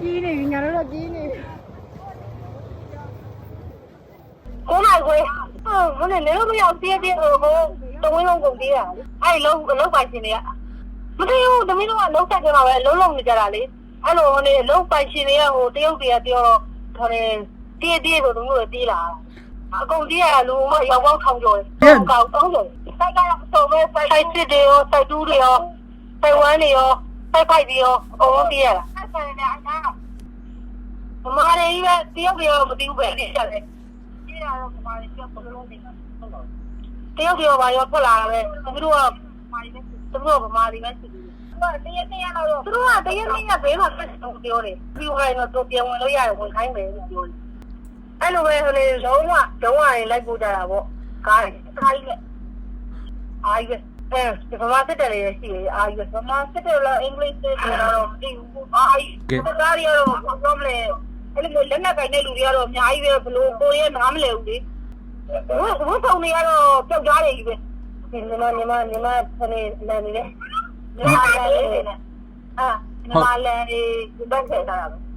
ကြီးနေပြီညာတော့ကြီးနေပြီကိုနိုင်ခွေဟိုနေနေလို့မရောက်သေးသေးဟိုဟိုတဝင်းလုံးကုန်သေးတာအဲ့လုံးလုံးပိုင်ရှင်တွေကမသိဘူးသမီးတို့ကလုံးဆက်ကြမှာပဲလုံးလုံးနေကြတာလေအဲ့လိုဟိုနေလုံးပိုင်ရှင်တွေကဟိုတရုတ်တွေကပြောခေါ်တယ်တေးတေးဆိုသူတို့တေးလာအကုန်တေးရလူမရောက်ပေါင်းထောင်ကျော်တယ်ကောက်တောင်းကျော်စိုက်ကတော့စုံမဲ့စိုက်စစ်တွေရောစိုက်တူးတွေရောစိုက်ဝမ်းတွေရောစိုက်ဖိုက်တွေရောအကုန်တေးရတာ အဲ့ဆန်နေအကားမမလေးပဲတရုတ်တွေရောမသိဘူးပဲတေးရတယ်ဒီရတော့ဘာလဲပြောပလုံးနေတာဟုတ်လားတယောက်တယောက်ပါရောထွက်လာတာပဲသူတို့ကမာရီပဲသူတို့ကမာရီပဲရှိတယ်သူကတရက်တရက်တော့သူတို့ကတရက်တရက်ဘေးမှာဆက်ဆုံးပြောတယ်ပြီးခိုင်းတော့သူပြန်ဝင်လို့ရတယ်ဝင်ခိုင်းမယ်လို့ပြောတယ်အဲ့လိုပဲဟိုလေလုံးဝလုံးဝရင်လိုက်ပို့ကြတာပေါ့ကားကားကြီးပဲအာကြီးပဲ အဲဗမာစစ်တယ်လည်းရှိတယ်အာကြီးပဲဗမာစစ်တယ်လည်းအင်္ဂလိပ်စစ်တယ်တော့မသိဘူးအာကြီးကားရီကတော့ဘာလို့လဲအဲ့လိုလက်နက်ကင်တဲ့လူတွေကတော့အများကြီးပဲဘလို့ကိုရဲနားမလဲဘူးလေဝတ်ဝတ်ဆောင်တွေကတော့ကြောက်ကြတယ်ကြီးပဲညီမညီမညီမဖနေလမ်းနေလေညီမလမ်းလေးနဲ့အာညီမလမ်းလေးဒီဘက်ထဲထားတာပဲ